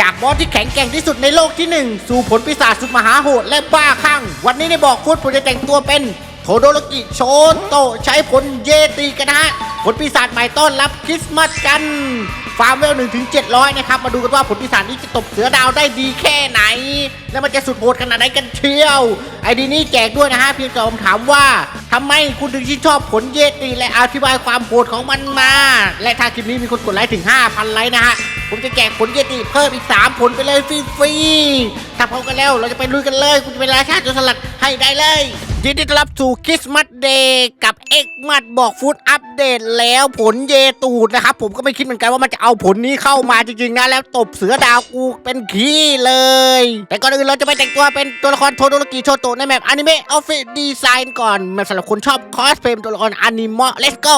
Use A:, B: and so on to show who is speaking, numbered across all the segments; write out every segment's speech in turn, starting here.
A: จากบอสที่แข็งแกร่งที่สุดในโลกที่ 1 สู่ผลปีศาจสุดมหาโหดและบ้าคลั่ง วันนี้ในบอกฟุตผมจะแต่งตัวเป็น โทโดโรกิโชโตใช้ผลเยตีกันนะฮะผลปีศาจใหม่ต้อนรับคริสต์มาสกัน ฟาร์มเวล1ถึง700นะครับ มาดูกันว่าผลปีศาจนี้จะตบเสือดาวได้ดีแค่ไหน และมันจะสุดโหดขนาดไหนกันเชียว ไอดีนี้แจกด้วยนะฮะ เพียงแต่ผมถามว่าทำไมคุณถึงชื่นชอบผลเยตีและอธิบายความโหดของมันมา และถ้าคลิปนี้มีคนกดไลค์ถึง5,000ไลค์นะฮะผมจะแจกผลเยติเพิ่มอีก 3 ผลไปเลยฟรีๆถ้าพร้อมกันแล้วเราจะไปลุยกันเลย คุณจะเป็นราชาจรสลัดให้ได้เลย ยินดีต้อนรับสู่คริสต์มาสเดย์กับเอ็กมัดบอกฟูดอัปเดตแล้วผลเยตูดนะครับ ผมก็ไม่คิดเหมือนกันว่ามันจะเอาผลนี้เข้ามาจริงๆนะ แล้วตบเสือดาวกูเป็นขี้เลย แต่ก่อนอื่นเราจะไปแต่งตัวเป็นตัวละครโทโดโรกิโชโตะในแมปอนิเมะออฟฟิศดีไซน์ก่อนแมปสำหรับคนชอบคอสเพลย์ตัวละครอนิเมะ let's go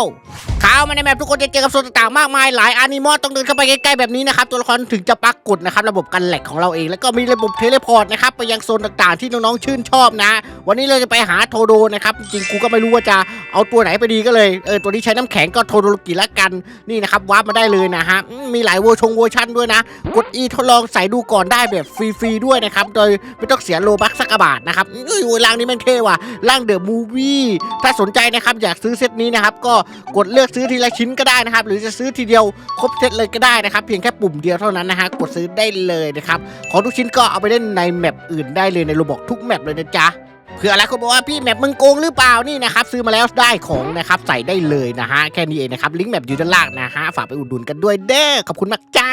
A: เข้ามาในแมปทุกคนจะเจอกับโซนต่างๆมากมายหลายอนิมอต้องเดินเข้าไปใกล้ๆแบบนี้นะครับตัวละครถึงจะปรากฏนะครับระบบกันแหลกของเราเอง แล้วก็มีระบบเทเลพอร์ตนะครับไปยังโซนต่างๆที่น้องๆชื่นชอบนะ วันนี้เราจะไปหาโทโดนะครับจริงๆกูก็ไม่รู้ว่าจะเอาตัวไหนไปดีก็เลยเออตัวนี้ใช้น้ำแข็งก็โทโดโลกิละกันนี่นะครับวาร์ปมาได้เลยนะฮะมีหลายเวอร์ชงเวอร์ชันด้วยนะ กด E ทดลองใส่ดูก่อนได้แบบฟรีๆด้วยนะครับโดยไม่ต้องเสียโลบักสักบาทนะครับเอ้ยร่างนี้แมันเท่ว่ะร่างเดอะมูวี่ถ้าสนใจนะครับอยากซื้อเซตนี้นะครับก็กดเลือกซื้อทีละชิ้นก็ได้นะครับ หรือจะซื้อทีเดียวครบเซตเลยก็ได้นะครับ เพียงแค่ปุ่มเดียวเท่านั้นนะฮะกดซื้อได้เลยนะครับของทุกชิ้นก็เอาไปเล่นในแมปอื่นได้เลยในโรบอกทุกแมปเลยนะจ๊ะเผื่ออะไรคนบอกว่าพี่แมปมึงโกงหรือเปล่านี่นะครับซื้อมาแล้วได้ของนะครับใส่ได้เลยนะฮะแค่นี้เองนะครับลิงก์แมปอยู่ด้านล่างนะฮะฝากไปอุดหนุนกันด้วยเด้อขอบคุณมากจ้า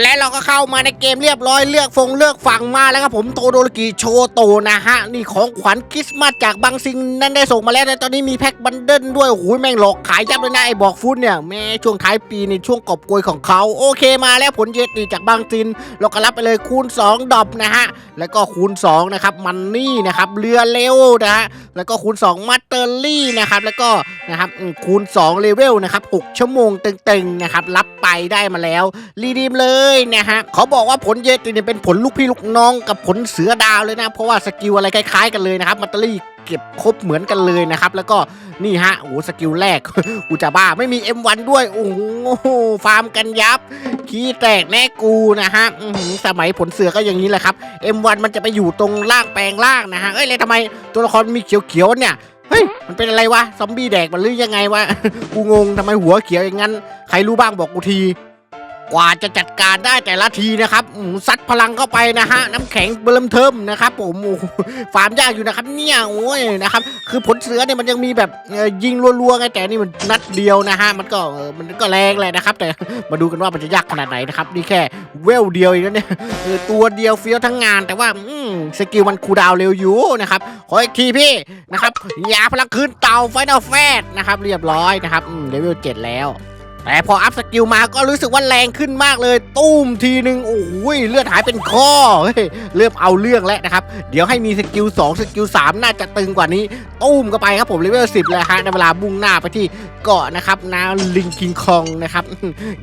A: และเราก็เข้ามาในเกมเรียบร้อยเลือกฟงเลือกฝั่งมาแล้วครับผมโตโดโรกิโชโตนะฮะ นี่ของขวัญคริสต์มาสจากบางซิงนั่นได้ส่งมาแล้วแต่ตอนนี้มีแพ็คบันเดิลด้วยโอ้โหแม่งหลอกขายยับเลยนะไอ้บอกฟุตเนี่ยแม่ช่วงท้ายปีในช่วงกอบโกยของเขาโอเคมาแล้วผลเยติจากบางซิน เราก็รับไปเลยคูณ 2 ดอบนะฮะ แล้วก็คูณ 2 นะครับ มันนี่นะครับเรือเร็วนะฮะแล้วก็คูณ 2 มัตเตอรี่นะครับแล้วก็นะครับคูณ 2 เลเวลนะครับ6ชั่วโมงเต็งๆนะครับรับไปได้มาแล้วรีดีมเลยนะฮะเขาบอกว่าผลเยติเนี่ยเป็นผลลูกพี่ลูกน้องกับผลเสือดาวเลยนะ เพราะว่าสกิลอะไรคล้ายๆกันเลยนะครับมัตเตอรี่เก็บครบเหมือนกันเลยนะครับ แล้วก็นี่ฮะโอ้สกิลแรกกูจะบ้าไม่มี M1 ด้วย โอ้โหฟาร์มกันยับ ขี้แตกแน่กูนะฮะสมัยผลเสือก็อย่างนี้แหละครับ M1 มันจะไปอยู่ตรงล่างแปลงล่างนะฮะเอ้ยแล้วทำไมตัวละครมีเขียวๆเนี่ยเฮ้ย มันเป็นอะไรวะ ซอมบี้แดกมันหรือยังไงวะ กูงงทำไมหัวเขียวอย่างนั้น ใครรู้บ้างบอกกูที กว่าจะจัดการได้แต่ละทีนะครับซัดพลังเข้าไปนะฮะน้ำแข็งเบิ่มเทิมนะครับ ผมฟาร์มยากอยู่นะครับเนี่ยโอ้ยนะครับ คือผลเสือเนี่ยมันยังมีแบบยิงรัวๆไงแต่นี่มันนัดเดียวนะฮะมันก็มันก็แรงแหละนะครับ แต่มาดูกันว่ามันจะยากขนาดไหนนะครับนี่แค่เวลเดียวเองนะเนี่ยตัวเดียวเฟี้ยวทั้งงาน แต่ว่าอืสกิลมันคูดาวเร็วอยู่นะครับขออีกทีพี่นะครับยาพลังคืนเต่าไฟนอลแฟดนะครับ เรียบร้อยนะครับเลเวลเจ็ดแล้ว แต่พออัพสกิลมาก็รู้สึกว่าแรงขึ้นมากเลย ตุ้มทีหนึ่งโอ้โหเลือดหายเป็นข้อเฮ้ยเริ่มเอาเรื่องแล้วนะครับ เดี๋ยวให้มีสกิล2สกิล3น่าจะตึงกว่านี้ ตุ้มก็ไปครับผมเลเวล10เลยฮะในเวลาบุ่งหน้าไปที่เกาะนะครับนาลิงคิงคองนะครับ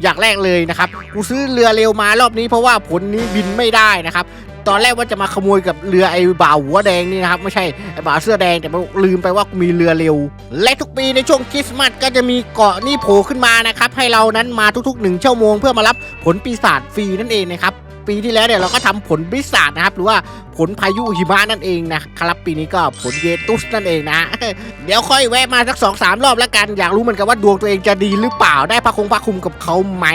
A: อย่างแรกเลยนะครับกูซื้อเรือเร็วมารอบนี้เพราะว่าผลนี้บินไม่ได้นะครับ ตอนแรกว่าจะมาขโมยกับเรือไอ้บ่าวหัวแดงนี่นะครับ ไม่ใช่ไอ้บ่าวเสื้อแดงแต่ลืมไปว่ามีเรือเร็ว และทุกปีในช่วงคริสต์มาสก็จะมีเกาะนี่โผล่ขึ้นมานะครับ ให้เรานั้นมาทุกๆหนึ่งชั่วโมงเพื่อมารับผลปีศาจฟรีนั่นเองนะครับปีที่แล้วเนี่ยเราก็ทำผลปีศาจนะครับ หรือว่าผลพายุหิมะนั่นเองนะครับปีนี้ก็ผลเยตุสนั่นเองนะ เดี๋ยวค่อยแวะมาสักสองสามรอบแล้วกัน อยากรู้เหมือนกันว่าดวงตัวเองจะดีหรือเปล่าได้พระคงพระคุมกับเขาไหม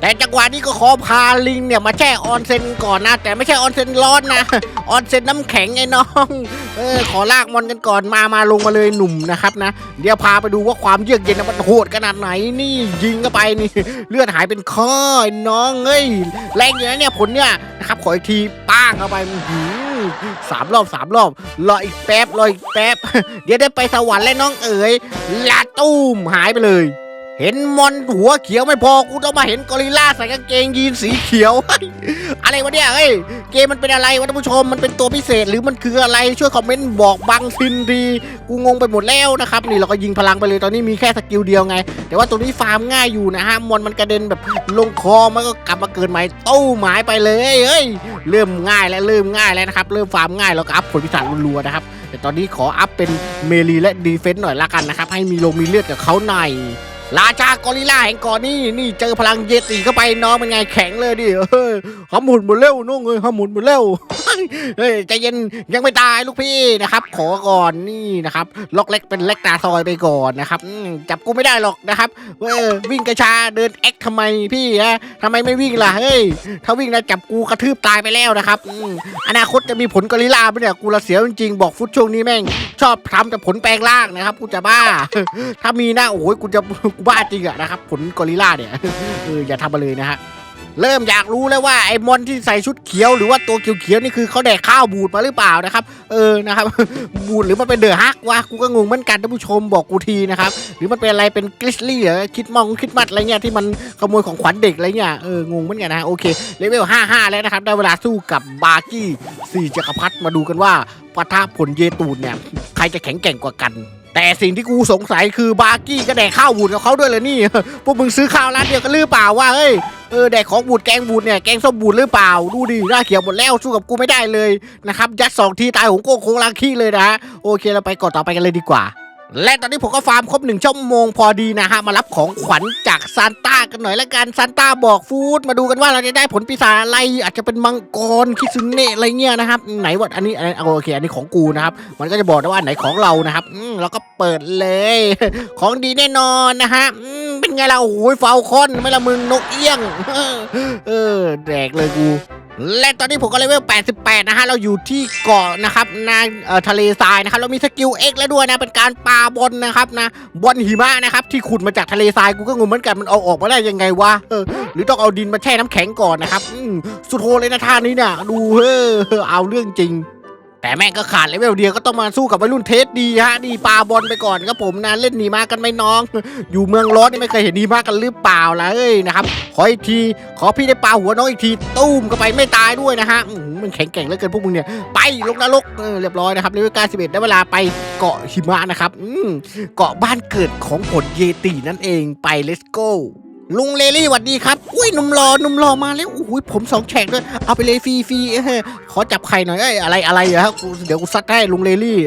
A: แต่จังหวะนี้ก็ขอพาลิงเนี่ยมาแช่ออนเซ็นก่อนนะ แต่ไม่ใช่ออนเซ็นร้อนนะออนเซ็นน้ำแข็งไอ้น้องเออขอลากมอนกันก่อนมามาลงมาเลยหนุ่มนะครับนะ เดี๋ยวพาไปดูว่าความเยือกเย็นมันโหดขนาดไหนนี่ยิงเข้าไปนี่ เลือดหายเป็นข้อน้องเอ้ยแรงอยู่นะเนี่ยผลเนี่ยนะครับขออีกทีป้างเข้าไปหื สามรอบสามรอบรออีกแป๊บรออีกแป๊บ เดี๋ยวได้ไปสวรรค์แล้วน้องเอ๋ยลาตุ้มหายไปเลย เห็นมอนหัวเขียวไม่พอกูต้องมาเห็นกอริลลาใส่กางเกงยีนสีเขียว อะไรวะเนี่ยเฮ้ยเกมมันเป็นอะไรวะท่านผู้ชมมันเป็นตัวพิเศษหรือมันคืออะไรช่วยคอมเมนต์บอกบังซินดีกูงงไปหมดแล้วนะครับนี่เราก็ยิงพลังไปเลยตอนนี้มีแค่สกิลเดียวไง แต่ว่าตัวนี้ฟาร์มง่ายอยู่นะฮะมอนมันกระเด็นแบบลงคอมันก็กลับมาเกิดใหม่ตู้หมายไปเลยเฮ้ยเริ่มง่ายแล้วเริ่มง่ายแล้วนะครับเริ่มฟาร์มง่ายแล้วก็อัพผลพิศาจรัวๆนะครับแต่ตอนนี้ขออัพเป็นเมลีและดีเฟนส์หน่อยละกันนะครับให้มีโลมีเลือดกับเขาหน่อย ราชากอริลลาแห่งกาะนี่นี่เจอพลังเยติเข้าไปน้องเป็นไงแข็งเลยดิเฮ้ยหมุนหมดเร็วน้องเอ้ยหำหมุนหมดเร็วเฮ้ยใจเย็นยังไม่ตายลูกพี่นะครับ ขอก่อนนี่นะครับล็อกเล็กเป็นเล็กตาซอยไปก่อนนะครับจับกูไม่ได้หรอกนะครับเออวิ่งกระชาเดินแอคทำไมพี่ฮะทำไมไม่วิ่งล่ะเฮ้ยถ้าวิ่งนะจับกูกระทืบตายไปแล้วนะครับอนาคตจะมีผลกอริลลาไหมเนี่ยกูละเสียวจริงบอกฟุตช่วงนี้แม่ง ชอบทำแต่ผลแปลงร่างนะครับกูจะบ้า ถ้ามีนะโอ้ยกูจะบ้าจริงอะนะครับผลกอริลลาเนี่ยเอออย่าทำมาเลยนะฮะเริ่มอยากรู้แล้วว่าไอ้มอนที่ใส่ชุดเขียวหรือว่าตัวเขียวๆนี่คือเขาแดกข้าวบูดมาหรือเปล่านะครับ เออนะครับ บูดหรือมันเป็นเดือฮักวะกูก็งงเหมือนกันท่านผู้ชมบอกกูทีนะครับหรือมันเป็นอะไรเป็นกริสลี่เหรอคิดมองคิดมัดอะไรเงี้ยที่มันขโมยของขวัญเด็กอะไรเงี้ยเอองงเหมือนกันนะโอเคเลเวล55 แล้วนะครับได้เวลาสู้กับบาร์กี้สี่จักรพรรดิมาดูกันว่าปะทะผลเยตูนเนี่ยใครจะแข็งแกร่งกว่ากัน แต่สิ่งที่กูสงสัยคือบาร์กี้ก็แดกข้าวบูดกับเขาด้วยเลยนี่ พวกมึงซื้อข้าวร้านเดียวกันหรือเปล่าว่าเฮ้ย เออแดกของบูดแกงบูดเนี่ยแกงส้มบูดหรือเปล่า ดูดิหน้าเขียวหมดแล้วสู้กับกูไม่ได้เลยนะครับยัดสองทีตายหงโก้โค้งลางขี้เลยนะโอเคเราไปก่อนต่อไปกันเลยดีกว่า และตอนนี้ผมก็ฟาร์มครบหนึ่งชั่วโมงพอดีนะฮะ มารับของขวัญจากซานต้ากันหน่อยละกันซานต้าบอกฟูดมาดูกันว่าเราจะได้ผลปีศาจอะไร อาจจะเป็นมังกรคิซุเนะอะไรเงี้ยนะครับ ไหนวะอันนี้อันนี้โอเค อันนี้ของกูนะครับ มันก็จะบอกได้ว่าไหนของเรานะครับอืมเราก็เปิดเลย ของดีแน่นอนนะฮะอืมเป็นไงล่ะโอ้โหฟาวคอนไม่ละมึงนกเอี้ยง เออแดกเลยกู และตอนนี้ผมก็เลเวล 88 นะฮะ เราอยู่ที่เกาะนะครับในทะเลทรายนะครับ เรามีสกิลเอ็กแล้วด้วยนะ เป็นการปาบอลนะครับนะ บอลหิมะนะครับ ที่ขุดมาจากทะเลทราย กูก็งงเหมือนกัน มันเอาออกมาได้ยังไงวะ หรือต้องเอาดินมาแช่น้ำแข็งก่อนนะครับ สุดโหดเลยนะท่านี้เนี่ยดูเฮ้อเอาเรื่องจริง แต่แม่งก็ขาดเลเวลเดียวก็ต้องมาสู้กับวัยรุ่นเทสดีฮะนี่ปาบอลไปก่อนครับผมนะเล่นหนีมากันไหมน้อง อยู่เมืองร้อนนี่ไม่เคยเห็นหนีมากันหรือเปล่าล่ะเอ้ยนะครับขออีกที ขอพี่ได้ปาหัวน้องอีกทีตุ้มก็ไปไม่ตายด้วยนะฮะมันแข็งแกร่งเหลือเกินพวกมึงเนี่ยไปลงนรกเออเรียบร้อยนะครับเลเวล91ได้เวลาไปเกาะหิมะนะครับอืมเกาะบ้านเกิดของผลเยตินั่นเองไป let's go ลุงเลลี่สวัสดีครับ อุ้ยหนุ่มรอหนุ่มรอมาแล้วอุ้ยผมสองแฉกด้วย เอาไปเลยฟรีฟรีขอจับไข่หน่อยไอ้อะไรอะไรอะฮะกูเดี๋ยวกูซัดให้ลุงเลลี่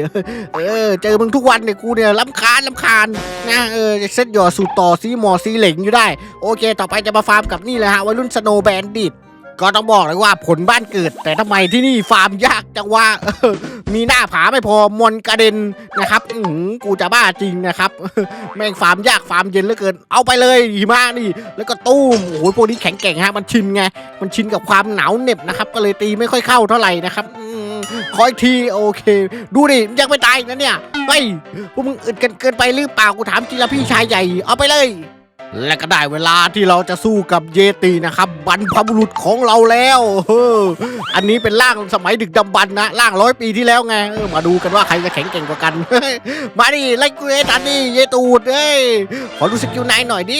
A: เออ เจอมึงทุกวันเนี่ยกูเนี่ยลำคาญลำคาญนะเออเซ็ตหยอดสูตรต่อซีหมอซีเหล็งอยู่ได้ โอเค ต่อไปจะมาฟาร์มกับนี่เลยฮะวัยรุ่นสโนแบนดิต ก็ต้องบอกเลยว่าผลบ้านเกิด แต่ทำไมที่นี่ฟาร์มยากจังว่ามีหน้าผาไม่พอมอนกระเด็นนะครับอืกูจะบ้าจริงนะครับ แม่งฟาร์มยากฟาร์มเย็นเหลือเกิน เอาไปเลยหิมะนี่ แล้วก็ตู้มโอ้โหพวกนี้แข็งแกร่งฮะมันชินไงมันชินกับความหนาวเหน็บนะครับ ก็เลยตีไม่ค่อยเข้าเท่าไหร่นะครับอืมขออีกทีโอเค ดูดิยังไม่ตายนะเนี่ยเฮ้ยพวกมึงอึดกันเกินไปหรือเปล่ากูถามจริงละพี่ชายใหญ่เอาไปเลย และก็ได้เวลาที่เราจะสู้กับเยตินะครับบรรพบุรุษของเราแล้วเอออันนี้เป็นร่างสมัยดึกดำบรรพ์นะร่างร้อยปีที่แล้วไงเออมาดูกันว่าใครจะแข็งแกร่งกว่ากัน มาดิไล่กูเอตันนี่เยตูดเอ้ยขอดูสกิลไหนหน่อยดิ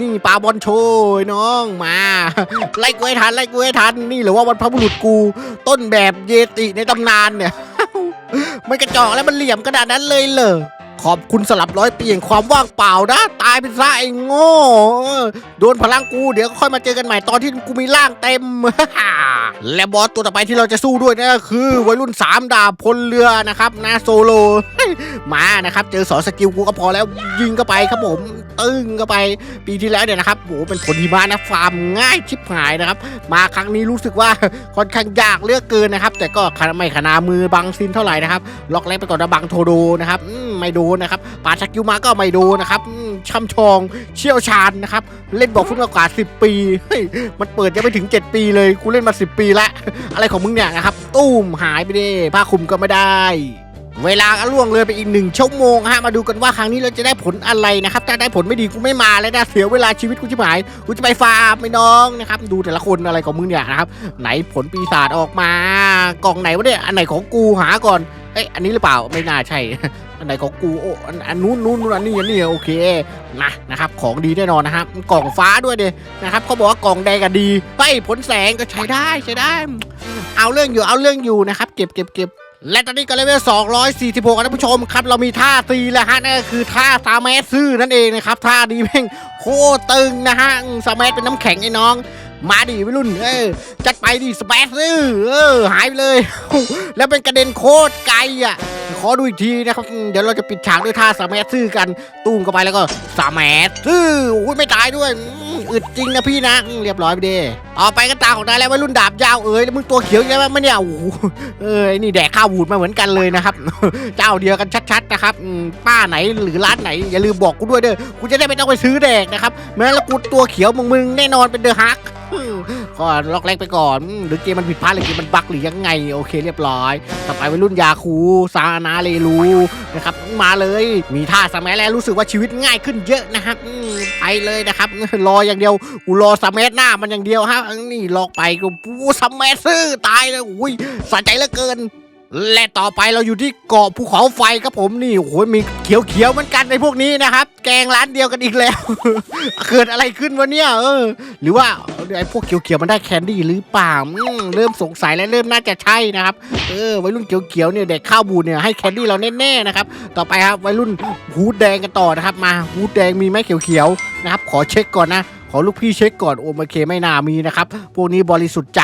A: นี่ปาบอลโชยน้องมาไล่กูให้ทันไล่กูให้ทันนี่หรือว่าบรรพบุรุษกู ต้นแบบเยติในตำนานเนี่ยมันกระจอกแล้วมันเหลี่ยมขนาดนั้นเลยเหรอ ขอบคุณสลับร้อยปีแห่งความว่างเปล่านะ ตายเป็นซะไอ้โง่โดนพลังกูเดี๋ยวค่อยมาเจอกันใหม่ตอนที่กูมีร่างเต็ม และบอสตัวต่อไปที่เราจะสู้ด้วยนะคือ วัยรุ่นสามดาบพลเรือนะครับนะโซโล มานะครับเจอสอนสกิลกูก็พอแล้วยิงก็ไปครับผมตึ้งก็ไปปีที่แล้วเนี่ยนะครับโหเป็นผลหิมะนะฟาร์มง่ายชิบหายนะครับ มาครั้งนี้รู้สึกว่าค่อนข้างยากเลือกเกินนะครับ แต่ก็ไม่ขนามือบังซินเท่าไหร่นะครับ ล็อกแรกไปก่อนนะบังโทโดนะครับอืมไม่ดนนะครับปาชักยูมาก็ไม่ดนนะครับช่ำชองเชี่ยวชาญนะครับ เล่นบอกฟุตมากว่า10 ปีเฮ้ยมันเปิดยังไม่ถึง 7 ปีเลยกูเล่นมา 10 ปีล้วอะไรของมึงเนี่ยนะครับตู้มหายไปดิผ้าคลุมก็ไม่ได้เวลาก็ล่วงเลยไปอีกหนึ่งชั่วโมงฮะมาดูกันว่าครั้งนี้เราจะได้ผลอะไรนะครับ ถ้าได้ผลไม่ดีกูไม่มาแล้วนะเสียเวลาชีวิตกูชิบหายกูจะไปฟาร์มไม่น้องนะครับ ดูแต่ละคนอะไรของมึงเนี่ยนะครับ ไหนผลปีศาจออกมากล่องไหนวะเนี่ยอันไหนของกูหาก่อนเอ้ยอันนี้หรือเปล่าไม่น่าใช่ อันไหนของกูโอ้อันนู้นนู้นนู้นอันนี้อันนี้โอเคนะนะครับของดีแน่นอนนะครับกล่องฟ้าด้วยเดยนะครับเขาบอกว่ากล่องแดงก็ดีไปผลแสงก็ใช้ได้ใช้ได้ เอาเรื่องอยู่เอาเรื่องอยู่นะครับ เก็บเก็บเก็บและตอนนี้ก็เลเวล246ครับผู้ชมครับ เรามีท่าตีแล้วฮะนั่นก็คือท่าซาเมสซื่อนั่นเองนะครับท่าดีแม่งโคตรตึงนะฮะอืมซาเมสเป็นน้ำแข็งไอ้น้อง มาดิวัยรุ่นเออจัดไปดิสเปซซื่อเออหายไปเลย แล้วเป็นกระเด็นโคตรไกลอะ ขอดูอีกทีนะครับ เดี๋ยวเราจะปิดฉากด้วยท่าสแมัซื่อกันตุ้มเข้าไปแล้วก็สแมัซื่อโอ้ยไม่ตายด้วยอึดจริงนะพี่นะเรียบร้อยไปเด้ต่อไปก็ตาของนายแล้ววัยรุ่นดาบยาวเอ้ยแล้วมึงตัวเขียวใช่ไหมมันเนี่ยโอ้เอ้ยนี่แดกข้าวบูดมาเหมือนกันเลยนะครับ เจ้าเดียวกันชัดๆนะครับป้าไหนหรือร้านไหนอย่าลืมบอกกูด้วยเด้อกูจะได้ไม่ต้องไปซื้อแดกนะครับแม้แล้วกูตัวเขียวมึงมึงแน่นอนเป็นเดอะฮัก ก่อนล็อกแรกไปก่อน หรือเกมมันผิดพลาดหรือเกมมันบั๊กหรือยังไง โอเคเรียบร้อย ต่อไปวัยรุ่นยาคูซานาเลรูนะครับมาเลยมีท่าสมัยแล้วรู้สึกว่าชีวิตง่ายขึ้นเยอะนะครับไปเลยนะครับ รออย่างเดียวกูรอสมัยหน้ามันอย่างเดียวฮะนี่ลอกไปกูปูสมัยซื่อตายเลยอุ้ยสะใจเหลือเกิน และต่อไปเราอยู่ที่เกาะภูเขาไฟครับผมนี่โอ้โหมีเขียวๆเหมือนกันในพวกนี้นะครับ แกงร้านเดียวกันอีกแล้ว เกิดอะไรขึ้นวะเนี่ยเออ หรือว่าไอ้พวกเขียวๆมันได้แคนดี้หรือเปล่าเริ่มสงสัยและเริ่มน่าจะใช่นะครับเออวัยรุ่นเขียวๆเนี่ยเด็กข้าวบูดเนี่ยให้แคนดี้เราแน่ๆนะครับต่อไปครับวัยรุ่นฮูดแดงกันต่อนะครับมาฮูดแดงมีไหมเขียวๆนะครับ ขอเช็คก่อนนะขอลูกพี่เช็คก่อนโอโอเคไม่น่ามีนะครับพวกนี้บริสุทธิ์ใจ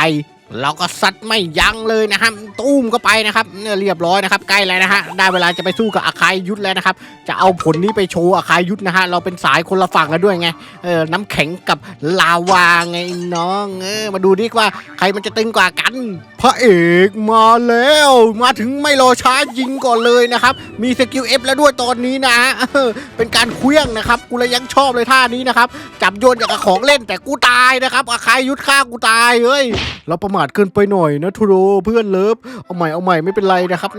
A: เราก็ซัดไม่ยั้งเลยนะครับตุ้มก็ไปนะครับเนี่ยเรียบร้อยนะครับใกล้แล้วนะฮะได้เวลาจะไปสู้กับอาคายยุทธแล้วนะครับจะเอาผลนี้ไปโชว์อาคายยุทธนะฮะเราเป็นสายคนละฝั่งกันด้วยไงเออน้ำแข็งกับลาวาไงน้องเออมาดูดิว่าใครมันจะตึงกว่ากันพระเอกมาแล้ว มาถึงไม่รอช้ายิงก่อนเลยนะครับมีสกิลเอฟแล้วด้วยตอนนี้นะเออเป็นการเคลี้ยงนะครับกูเลยยังชอบเลยท่านี้นะครับจับโยนอย่างกับของเล่นแต่กูตายนะครับอาคายยุทธฆ่ากูตายเฮ้ยเราประมาทเกินไปหน่อยนะทูโรเพื่อนเลิฟเอาใหม่เอาใหม่ไม่เป็นไรนะครับ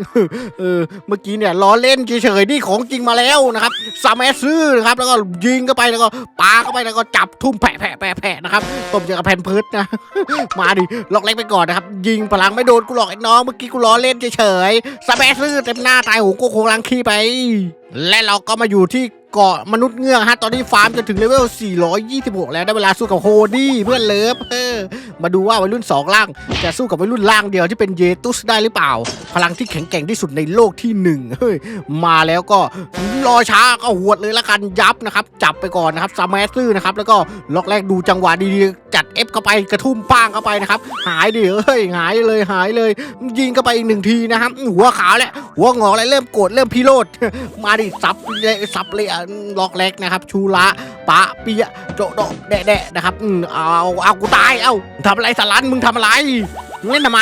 A: เออเมื่อกี้เนี่ยล้อเล่นเฉยๆนี่ของจริงมาแล้วนะครับซาแมสซื้อนะครับแล้วก็ยิงเข้าไปแล้วก็ปาเข้าไปแล้วก็จับทุ่มแผะแผะแผะแผะนะครับตบอย่างกับแผ่นเพิร์ดนะมาดิล็อกเล็กไปก่อนนะครับ ยิงพลังไม่โดนกูหรอกไอ้น้องเมื่อกี้กูล้อเล่นเฉยๆซาแมสซื้อเต็มหน้าตายโหกูโคงลังขี้ไปและเราก็มาอยู่ที่ เกาะมนุษย์เงือกฮะ ตอนนี้ฟาร์มจะถึงเลเวล 426 แล้วได้เวลาสู้กับโฮดี้เพื่อนเลิฟเออมาดูว่าวัยรุ่น 2 ล่าง จะสู้กับวัยรุ่นล่างเดียวที่เป็นเยตุสได้หรือเปล่า พลังที่แข็งแกร่งที่สุดในโลกที่หนึ่งเฮ้ย มาแล้วก็รอช้าก็หวดเลยละกันยับนะครับ จับไปก่อนนะครับซามาซื่อนะครับแล้วก็ล็อกแรกดูจังหวะดีๆ จัดเอฟเข้าไปกระทุ่มป้างเข้าไปนะครับ หายดิเฮ้ยหายเลยหายเลย ยิงเข้าไปอีกหนึ่งทีนะครับหัวขาวแล้วหัวงอแล้วเริ่มโกรธเริ่มพิโรธมาดิซับเลยซับเลยล็อกแรกนะครับ ชูละปะเปียโจโดแดะแดะนะครับเอาเอากูตายเอ้าทำอะไรสลันมึงทำอะไรเล่นทำไม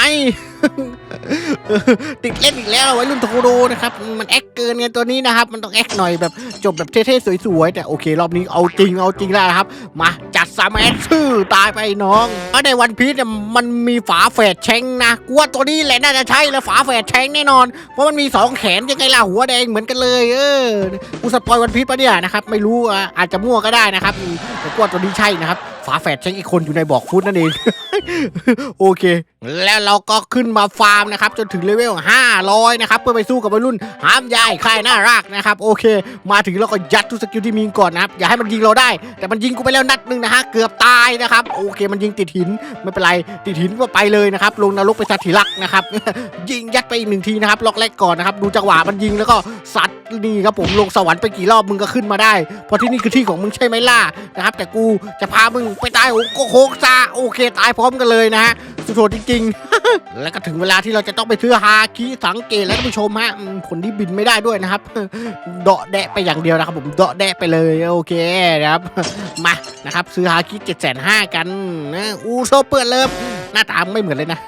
A: ติดเล่นอีกแล้วไวัยรุ่นโทโรนะครับ มันแอคเกินไงตัวนี้นะครับ มันต้องแอคหน่อยแบบจบแบบเท่ๆสวยๆ แต่โอเค รอบนี้เอาจริงเอาจริงแล้วนะครับ มาจัดสามแอคชื่อตายไปน้องเพราะในวันพีชเนี่ยมันมีฝาแฝดแชงนะกูว่าตัวนี้แหละน่าจะใช่แล้วฝาแฝดแชงแน่นอน เพราะมันมีสองแขนยังไงล่ะหัวแดงเหมือนกันเลย เออกูสปอยวันพีชปะเนี่ยนะครับไม่รู้อาจจะมั่วก็ได้นะครับแต่กูว่าตัวนี้ใช่นะครับ ฝาแฝดแชงอีกคนอยู่ในบอกฟุตนั่นเอง โอเค แล้วเราก็ขึ้นมาฟาร์มนะครับ จนถึงเลเวล 500 นะครับ เพื่อไปสู้กับวัยรุ่นห้ามยายค่ายน่ารักนะครับ โอเค มาถึงเราก็ยัดทุกสกิลที่มีก่อนนะครับ อย่าให้มันยิงเราได้ แต่มันยิงกูไปแล้วนัดหนึงนะฮะ เกือบตายนะครับ โอเค มันยิงติดหิน ไม่เป็นไร ติดหินก็ไปเลยนะครับ ลงนรกไปสัตว์ถิรักนะครับ ยิงยัดไปอีกหนึ่งทีนะครับ ล็อกแรกก่อนนะครับ ดูจังหวะมันยิงแล้วก็สัตว์นี่ครับผม ลงสวรรค์ไปกี่รอบมึงก็ขึ้นมาได้ เพราะที่นี่คือที่ของมึงใช่ไหมล่ะนะครับ แต่กูจะพามึงไปตายโอ้โหโคกซาโอเคตายพร้อมกันเลยนะฮะสุดโหดจริงๆ แล้วก็ถึงเวลาที่เราจะต้องไปซื้อฮาคิสังเกตแล้วท่านผู้ชมฮะอืมผลที่บินไม่ได้ด้วยนะครับเดาะแดะไปอย่างเดียวนะครับผมเดาะแดะไปเลยโอเคนะครับมานะครับซื้อฮาคิเจ็ดแสนห้ากันนะอูโซเปิดเลิฟ หน้าตาไม่เหมือนเลยนะ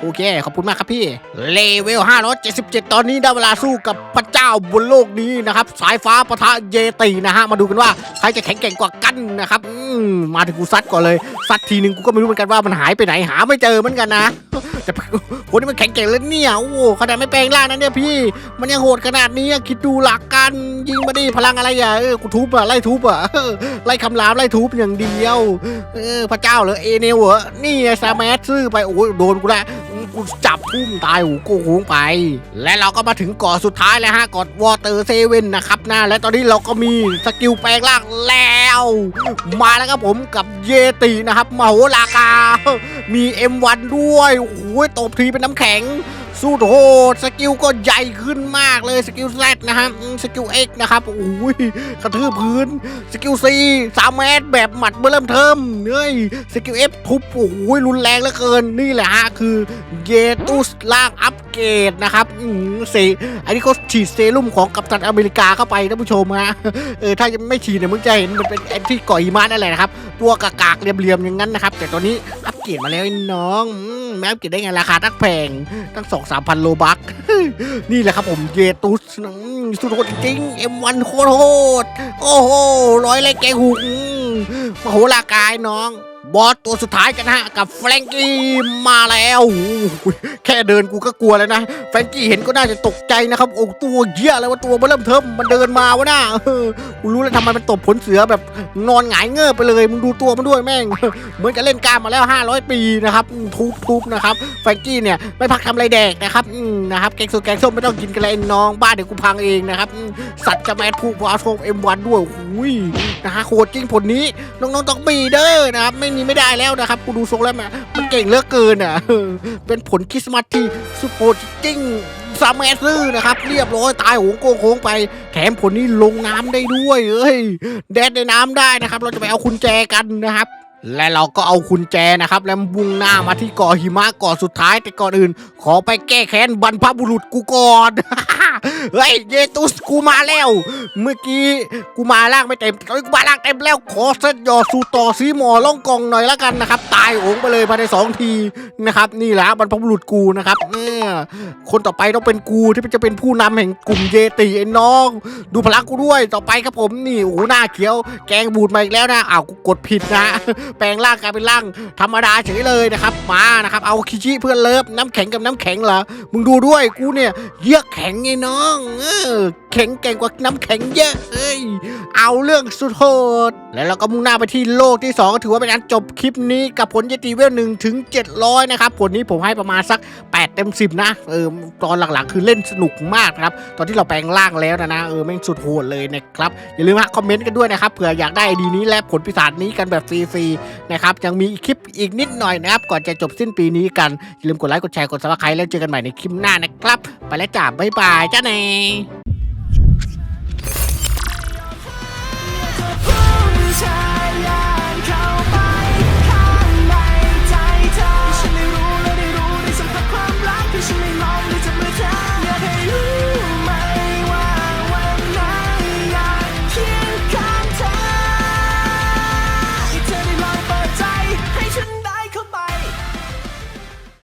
A: โอเค ขอบคุณมากครับพี่ เลเวล 577 ตอนนี้ได้เวลาสู้กับพระเจ้าบนโลกนี้นะครับ สายฟ้าปะทะเยตีนะฮะ มาดูกันว่าใครจะแข็งแกร่งกว่ากันนะครับอืมมาถึงกูซัดก่อนเลย ซัดทีนึงกูก็ไม่รู้เหมือนกันว่ามันหายไปไหนหาไม่เจอเหมือนกันนะ แต่คนนี้มันแข็งแกร่งเลยเนี่ยโอ้โหขนาดไม่แปลงร่างนะเนี่ยพี่ มันยังโหดขนาดนี้คิดดูหลักการยิงมาดิพลังอะไรอะเออกูทุบอะไล่ทุบอะไล่คำรามไล่ทุบอย่างเดียว เออพระเจ้าเหรอเอเนวเหรอนี่ไงซาแมสซื้อไปโอ้โดนกูละ กูจับทุ่มตายหูกูโค้งไป และเราก็มาถึงเกาะสุดท้ายแล้วฮะเกาะวอเตอร์เซเว่นนะครับนะและตอนนี้เราก็มีสกิลแปลงร่างแล้ว มาแล้วครับผมกับเยตินะครับมโหรากามี M1 ด้วยโอ้โหตบทีเป็นน้ำแข็ง สู้โหดสกิลก็ใหญ่ขึ้นมากเลยสกิลแซนะฮะสกิลเอ็กนะครับโอ้ยกระทืบพื้นสกิลซีสามเมตรแบบหมัดเบอร์เริ่มเทิมเฮ้ยสกิลเอฟทุบโอ้ยรุนแรงเหลือเกินนี่แหละฮะคือเยตุสล่างอัปเกรดนะครับอืมเซอันนี้เขาฉีดเซรุ่มของกัปตันอเมริกาเข้าไปท่านผู้ชมฮะเออถ้ายังไม่ฉีดเนี่ยมึงจะเห็นมันเป็นไอ้ที่ก่อหิมะนั่นแหละนะครับตัวกากๆเหลี่ยมๆอย่างนั้นนะครับแต่ตอนนี้อัปเกรดมาแล้วน้องแม้อัปเกรดได้ไงราคาตั้งแพงตั้งสองสามพันโลบักนี่แหละครับผมเยตุสสุดโหดจริงเอ็มวันโคตรโหดโอ้โหร้อยเลยแกหุงมโหฬารกายน้อง บอสตัวสุดท้ายกันนะฮะกับแฟรงกี้มาแล้วแค่เดินกูก็กลัวแล้วนะ แฟรงกี้เห็นก็น่าจะตกใจนะครับโอ้ตัวเหี้ยอะไรว่าตัวมันเริ่มเทิมมันเดินมาวะน่ะเออกูรู้แล้วทำไมมันตบผลเสือแบบนอนหงายเงือบไปเลยมึงดูตัวมันด้วยแม่ง เหมือนกับเล่นกล้ามมาแล้ว 500 ปีนะครับทุบๆนะครับแฟรงกี้เนี่ยไม่พักทำอะไรแดกนะครับนะครับแกงส้มแกงส้มไม่ต้องกินกันเลยน้องบ้านเดี๋ยวกูพังเองนะครับสัตว์จะแมทพูกพอโชมเอ็มวันด้วยโอ้ยนะฮะโคตรจริงผลนี้น้องๆต้องมีเด้อนะครับไม่มีไม่ได้แล้วนะครับ กูดูทรงแล้วมันมันเก่งเหลือกเกินอะ เป็นผลคริสต์มาสที่สุดโหดจริงซามแมซื่อนะครับ เรียบร้อยตายโหงโกงโค้งไป แถมผลนี้ลงน้ำได้ด้วยเอ้ย แดดในน้ำได้นะครับ เราจะไปเอาคุณแจกันนะครับ และเราก็เอาคุณแจนะครับแล้วบุ่งหน้ามาที่เกาะหิมะเกาะสุดท้ายแต่ก่อนอื่น ขอไปแก้แค้นบรรพบุรุษกูก่อน เฮ้ยเยตุสกูมาแล้ว เมื่อกี้กูมาล่างไม่เต็มตอนนี้กูมาล่างเต็มแล้วขอเซตยอสู่ต่อซีหมอล่องกองหน่อยละกันนะครับ ตายโหงไปเลยภายในสองทีนะครับ นี่แหละบรรพบุรุษกูนะครับเนี่ยคนต่อไปต้องเป็นกูที่จะเป็นผู้นำแห่งกลุ่มเยติไอ้น้อง ดูพลังกูด้วยต่อไปครับผมนี่โอ้หหน้าเขียว แกงบูดมาอีกแล้วนะอ้าวกูกดผิดนะแปลงร่างกลายเป็นร่างธรรมดาเฉยเลยนะครับ มานะครับ เอาคิชิเพื่อนเลิฟน้ำแข็งกับน้ำแข็งเหรอ มึงดูด้วยกูเนี่ยเยือกแข็งไงน้องเออแข็งแกร่งกว่าน้ำแข็งเยอะเอ้ยเอาเรื่องสุดโหดแล้วเราก็มุ่งหน้าไปที่โลกที่สองก็ถือว่าเป็นการจบคลิปนี้กับผลยติเวลหนึ่งถึงเจ็ดร้อยนะครับผลนี้ผมให้ประมาณสัก 8 เต็ม 10 นะเออตอนหลังๆ คือเล่นสนุกมากนะครับ ตอนที่เราแปลงร่างแล้วนะนะเออแม่งสุดโหดเลยนะครับ อย่าลืมฮะคอมเมนต์กันด้วยนะครับเผื่ออยากได้ดีนี้และผลพิศาจนี้กันแบบฟรีๆนะครับยังมีคลิปอีกนิดหน่อยนะครับ ก่อนจะจบสิ้นปีนี้กันอย่าลืมกดไลค์กดแชร์กดซับสไครต์แล้วเจอกันใหม่ในคลิปหน้านะครับ ไปแล้วจ้าบ๊ายบายจ้าเน
B: ย